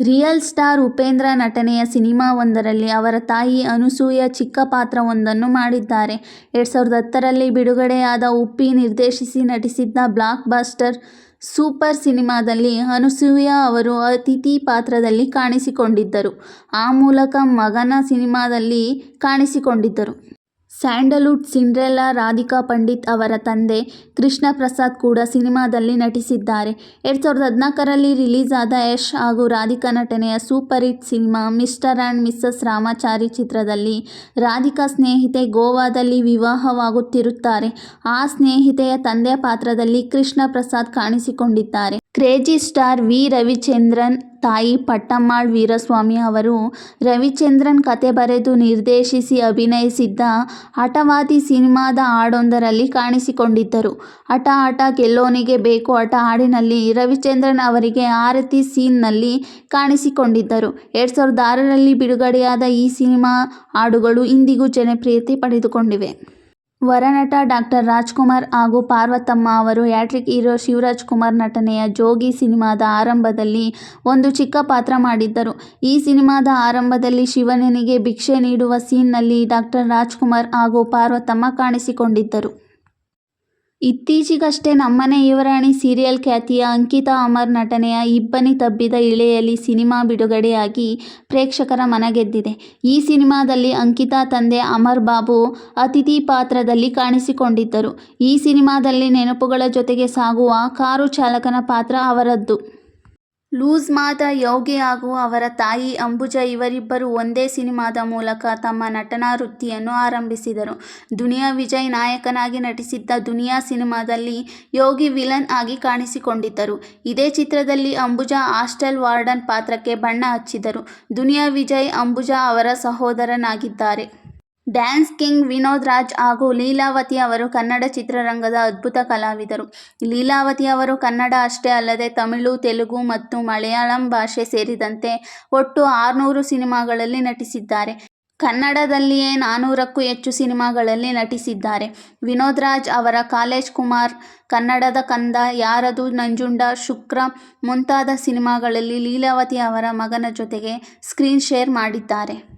Real star Upendra ನಟನೆಯ ಸಿನಿಮಾವೊಂದರಲ್ಲಿ ಅವರ ತಾಯಿ ಅನುಸೂಯ ಚಿಕ್ಕ ಪಾತ್ರವೊಂದನ್ನು ಮಾಡಿದ್ದಾರೆ. ಎರಡು ಸಾವಿರದ ಹತ್ತರಲ್ಲಿ ಬಿಡುಗಡೆಯಾದ ಉಪ್ಪಿ ನಿರ್ದೇಶಿಸಿ ನಟಿಸಿದ್ದ ಬ್ಲಾಕ್ ಬಸ್ಟರ್ ಸೂಪರ್ ಸಿನಿಮಾದಲ್ಲಿ ಅನುಸೂಯ ಅವರು ಅತಿಥಿ ಪಾತ್ರದಲ್ಲಿ ಕಾಣಿಸಿಕೊಂಡಿದ್ದರು. ಆ ಮೂಲಕ ಮಗನ ಸಿನಿಮಾದಲ್ಲಿ ಕಾಣಿಸಿಕೊಂಡಿದ್ದರು. ಸ್ಯಾಂಡಲ್ವುಡ್ ಸಿಂಡ್ರೆಲ್ಲಾ ರಾಧಿಕಾ ಪಂಡಿತ್ ಅವರ ತಂದೆ ಕೃಷ್ಣ ಪ್ರಸಾದ್ ಕೂಡ ಸಿನಿಮಾದಲ್ಲಿ ನಟಿಸಿದ್ದಾರೆ. ಎರಡು ಸಾವಿರದ ಹದಿನಾಲ್ಕರಲ್ಲಿ ರಿಲೀಸ್ ಆದ ಯಶ್ ಹಾಗೂ ರಾಧಿಕಾ ನಟನೆಯ super hit cinema Mr and Mrs Ramachari ಚಿತ್ರದಲ್ಲಿ ರಾಧಿಕಾ ಸ್ನೇಹಿತೆ ಗೋವಾದಲ್ಲಿ ವಿವಾಹವಾಗುತ್ತಿರುತ್ತಾರೆ. ಆ ಸ್ನೇಹಿತೆಯ ತಂದೆಯ ಪಾತ್ರದಲ್ಲಿ ಕೃಷ್ಣ ಪ್ರಸಾದ್ ಕಾಣಿಸಿಕೊಂಡಿದ್ದಾರೆ. Crazy star V. ರವಿಚಂದ್ರನ್ ತಾಯಿ ಪಟ್ಟಮ್ಮಾಳ್ ವೀರಸ್ವಾಮಿ ಅವರು ರವಿಚಂದ್ರನ್ ಕತೆ ಬರೆದು, ನಿರ್ದೇಶಿಸಿ, ಅಭಿನಯಿಸಿದ್ದ ಹಠವಾದಿ ಸಿನಿಮಾದ ಹಾಡೊಂದರಲ್ಲಿ ಕಾಣಿಸಿಕೊಂಡಿದ್ದರು. ಹಠ ಹಠ ಗೆಲ್ಲೋನಿಗೆ ಬೇಕು ಹಠ ಹಾಡಿನಲ್ಲಿ ರವಿಚಂದ್ರನ್ ಅವರಿಗೆ ಆರತಿ ಸೀನ್ನಲ್ಲಿ ಕಾಣಿಸಿಕೊಂಡಿದ್ದರು. ಎರಡು ಸಾವಿರದ ಆರರಲ್ಲಿ ಬಿಡುಗಡೆಯಾದ ಈ ಸಿನಿಮಾ ಹಾಡುಗಳು ಇಂದಿಗೂ ಜನಪ್ರಿಯತೆ ಪಡೆದುಕೊಂಡಿವೆ. ವರನಟ ಡಾಕ್ಟರ್ ರಾಜ್ಕುಮಾರ್ ಹಾಗೂ ಪಾರ್ವತಮ್ಮ ಅವರು ಹ್ಯಾಟ್ರಿಕ್ ಹೀರೋ ಶಿವರಾಜ್ಕುಮಾರ್ ನಟನೆಯ ಜೋಗಿ ಸಿನಿಮಾದ ಆರಂಭದಲ್ಲಿ ಒಂದು ಚಿಕ್ಕ ಪಾತ್ರ ಮಾಡಿದ್ದರು. ಈ ಸಿನಿಮಾದ ಆರಂಭದಲ್ಲಿ ಶಿವನನಿಗೆ ಭಿಕ್ಷೆ ನೀಡುವ ಸೀನ್ನಲ್ಲಿ ಡಾಕ್ಟರ್. ರಾಜ್ಕುಮಾರ್ ಹಾಗೂ ಪಾರ್ವತಮ್ಮ ಕಾಣಿಸಿಕೊಂಡಿದ್ದರು. ಇತ್ತೀಚೆಗಷ್ಟೇ ನಮ್ಮನೆ ಯುವರಾಣಿ ಸೀರಿಯಲ್ ಖ್ಯಾತಿಯ ಅಂಕಿತಾ ಅಮರ್ ನಟನೆಯ ಇಬ್ಬನಿ ತಬ್ಬಿದ ಇಳೆಯಲಿ ಸಿನಿಮಾ ಬಿಡುಗಡೆಯಾಗಿ ಪ್ರೇಕ್ಷಕರ ಮನಗೆದ್ದಿದೆ. ಈ ಸಿನಿಮಾದಲ್ಲಿ ಅಂಕಿತಾ ತಂದೆ ಅಮರ್ ಬಾಬು ಅತಿಥಿ ಪಾತ್ರದಲ್ಲಿ ಕಾಣಿಸಿಕೊಂಡಿದ್ದರು. ಈ ಸಿನಿಮಾದಲ್ಲಿ ನೆನಪುಗಳ ಜೊತೆಗೆ ಸಾಗುವ ಕಾರು ಚಾಲಕನ ಪಾತ್ರ ಅವರದ್ದು. ಲೂಸ್ ಮಾದ ಯೋಗಿ ಹಾಗೂ ಅವರ ತಾಯಿ ಅಂಬುಜಾ ಇವರಿಬ್ಬರು ಒಂದೇ ಸಿನಿಮಾದ ಮೂಲಕ ತಮ್ಮ ನಟನಾ ವೃತ್ತಿಯನ್ನು ಆರಂಭಿಸಿದರು. ದುನಿಯಾ ವಿಜಯ್ ನಾಯಕನಾಗಿ ನಟಿಸಿದ್ದ ದುನಿಯಾ ಸಿನಿಮಾದಲ್ಲಿ ಯೋಗಿ ವಿಲನ್ ಆಗಿ ಕಾಣಿಸಿಕೊಂಡಿದ್ದರು. ಇದೇ ಚಿತ್ರದಲ್ಲಿ ಅಂಬುಜಾ ಹಾಸ್ಟೆಲ್ ವಾರ್ಡನ್ ಪಾತ್ರಕ್ಕೆ ಬಣ್ಣ ಹಚ್ಚಿದರು. ದುನಿಯಾ ವಿಜಯ್, ಅಂಬುಜಾ ಅವರ ಸಹೋದರನಾಗಿದ್ದಾರೆ. ಡ್ಯಾನ್ಸ್ ಕಿಂಗ್ ವಿನೋದ್ ರಾಜ್ ಹಾಗೂ ಲೀಲಾವತಿ ಅವರು ಕನ್ನಡ ಚಿತ್ರರಂಗದ ಅದ್ಭುತ ಕಲಾವಿದರು. ಲೀಲಾವತಿ ಅವರು ಕನ್ನಡ ಅಷ್ಟೇ ಅಲ್ಲದೆ ತಮಿಳು, ತೆಲುಗು ಮತ್ತು ಮಲಯಾಳಂ ಭಾಷೆ ಸೇರಿದಂತೆ ಒಟ್ಟು ಆರುನೂರು ಸಿನಿಮಾಗಳಲ್ಲಿ ನಟಿಸಿದ್ದಾರೆ. ಕನ್ನಡದಲ್ಲಿಯೇ ನಾನ್ನೂರಕ್ಕೂ ಹೆಚ್ಚು ಸಿನಿಮಾಗಳಲ್ಲಿ ನಟಿಸಿದ್ದಾರೆ. ವಿನೋದ್ ರಾಜ್ ಅವರ ಕಾಲೇಜ್ ಕುಮಾರ್, ಕನ್ನಡದ ಕಂದ, ಯಾರದು ನಂಜುಂಡ, ಶುಕ್ರ ಮುಂತಾದ ಸಿನಿಮಾಗಳಲ್ಲಿ ಲೀಲಾವತಿ ಅವರ ಮಗನ ಜೊತೆಗೆ ಸ್ಕ್ರೀನ್ ಶೇರ್ ಮಾಡಿದ್ದಾರೆ.